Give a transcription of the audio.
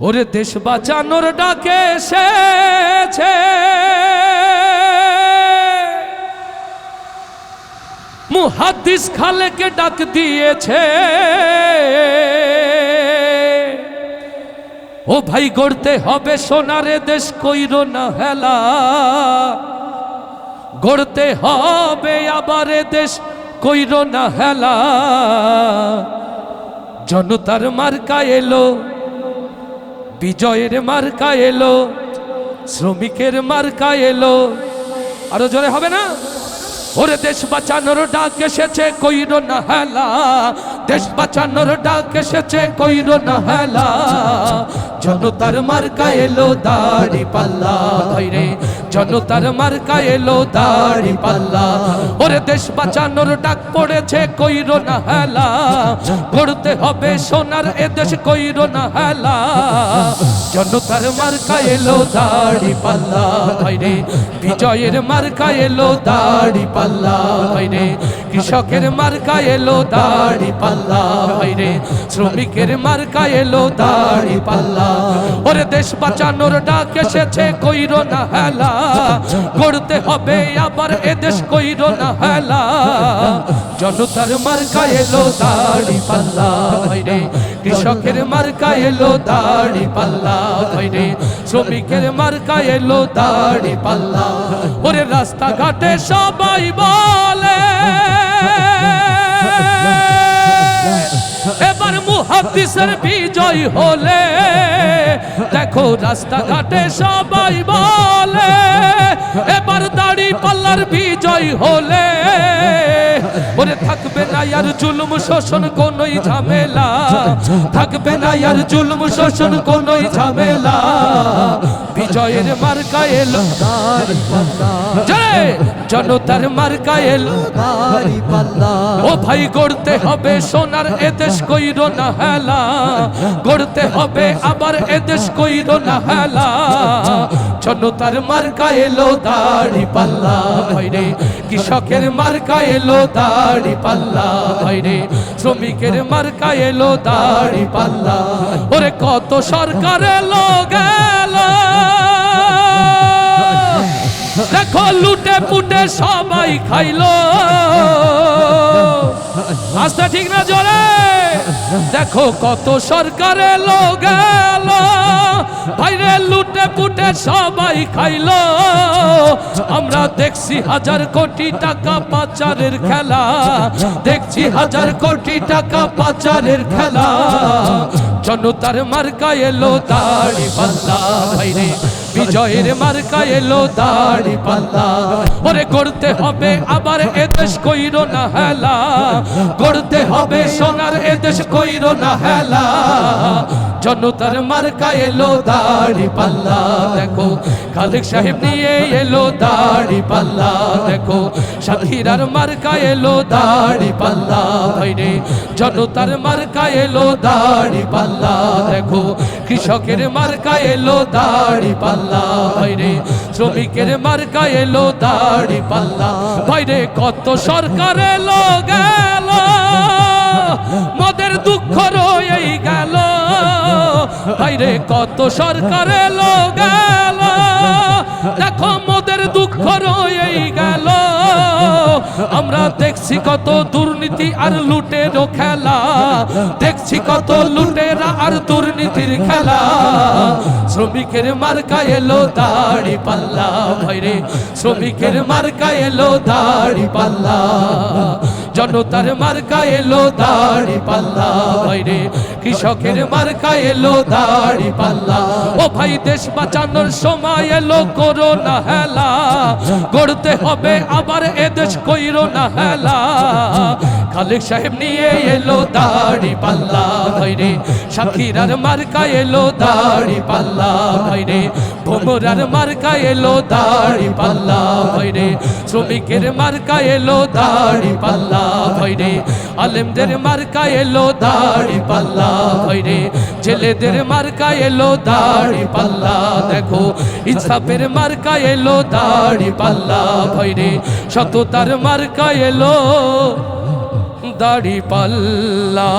ওরে দেশ বাঁচানোর ডাকে এসেছে। মুহাদ্দিস খালেকে ডাক দিয়েছে। ও ভাই, গড়তে হবে সোনারে দেশ, কইর না হেলা। গড়তে হবে আবার দেশ, কইর না হেলা। জনতার মার্কা এলো। বিজয়ের মার্কা এলো, শ্রমিকের মার্কা এলো। আরও জোরে হবে না? ওরে দেশ বাঁচানোর ডাক এসেছে, কইর না হেলা। দেশ বাঁচানোর ডাক এসেছে, কইর না হেলা। জনতার মার্কা এলো দাড়ি পাল্লা ভাইরে জনতার মার্কা এলো দাড়ি পাল্লা। ওরে দেশ বাঁচানোর ডাক পড়েছে, কইরো না হেলা। গড়তে হবে সোনার, এ দেশ কইরো না হেলা। জনতার মার্কা এলো দাড়ি পাল্লা ভাইরে বিজয়ের মার্কা এলো দাড়ি পাল্লা ভাইরে কৃষকের মার্কা এলো দাড়ি পাল্লা ভাইরে শ্রমিকের মার্কা এলো দাড়ি পাল্লা ওরে দেশ বাঁচানোর ডাক এসেছে, কইর না হেলা। করতে হবে আবার এ দেশ কইর না হেলা। জনতার মার্কা এলো দাড়ি পাল্লা ভাইরে কৃষকের মার্কা এলো দাড়ি পাল্লা ভাইরে শ্রমিকের মার্কা এলো দাড়ি পাল্লা। ওরে রাস্তাঘাটে সবাই বলে এবার মুহাদ্দিসের বিজয় হলে, দেখো রাস্তাঘাটে সবাই বলে, এবার দাড়ি পাল্লার বিজয় হলে ওরে থাকবে না আর জুলুম, শোষণ কোনই ঝামেলা, থাকবে না আর জুলুম, শোষণ কোনই ঝামেলা। বিজয়ের মার্কা এলো। জনতার মার্কা এলো। ও ভাই, গড়তে হবে সোনার এদেশ, কইরো না হেলা। গড়তে হবে আবার এদেশ, কইরো না হেলা। জনতার মার্কা এলো দাড়ি পাল্লা, ভাইরে। কৃষকের মার্কা এলো দাড়ি পাল্লা, ভাইরে। শ্রমিকের মার্কা এলো দাড়ি পাল্লা। ওরে, কত সরকার এলো গেল। দেখো লুটে পুটে সবাই খাইলো। আস্তে ঠিক না জোরে দেখো কত সরকার এলো। গেল ভাইরে লুটে পুটে সবাই খাইলো। আমরা দেখছি হাজার কোটি টাকা পাচারের খেলা। দেখছি হাজার কোটি টাকা পাচারের খেলা। জনতার মার্কা এলো দাড়ি পাল্লা ভাইরে বিজয়ের মার্কা এলো দাড়ি পাল্লা। ওরে করতে হবে আবার এদেশ কইর না হেলা। করতে হবে সোনার এদেশ কইর না হেলা। জনতার মার্কা এলো দাড়ি পাল্লা। দেখো, খালেক সাহেব নিয়ে এলো দাড়ি পাল্লা। দেখো, সাথীরার মার্কা এলো দাড়ি পাল্লা। ভাইরে জনতার মার্কা এলো দাড়ি পাল্লা। দেখো, কৃষকের মার্কা এলো দাড়ি পাল্লা। ভাইরে। শ্রমিকের মার্কা এলো, দাড়ি পাল্লা। বাইরে কত সরকার এলো, গেল। মদের দুঃখ রয়েই গেল। বাইরে কত সরকার এলো, গেল। দেখো মোদের দুঃখ রয়েই গেল। আমরা দেখছি কত দুর্নীতি আর লুটের খেলা। দেখছি কত লুটেরা আর দুর্নীতির খেলা। শ্রমিকের মার্কা এলো দাড়ি পাল্লা। ভাইরে শ্রমিকের মার্কা এলো দাড়ি পাল্লা। জনতার মার্কা এলো দাড়ি পাল্লা। ভাইরে কৃষকের মার্কা এলো দাড়ি পাল্লা। ও ভাই, দেশ বাঁচানোর সময় এলো করোনা হেলা। গড়তে হবে আবার এ দেশ কইরো না হেলা। খালেক সাহেব নিয়ে এলো দাড়ি পাল্লা ভাইরে সাথীরার মার্কা এলো দাড়ি পাল্লা ভাইরে ভোমরার মার্কা এলো দাড়ি পাল্লা ভাইরে শ্রমিকের মার্কা এলো দাড়ি পাল্লা ভাইরে আলেমদের মার্কা এলো দাড়ি পাল্লা ভাইরে ছেলেদের মার্কা এলো দাড়ি পাল্লা, দেখো। ইনসাফের মার্কা এলো দাড়ি পাল্লা ভাইরে সততার মার্কা এলো দাড়ি পাল্লা।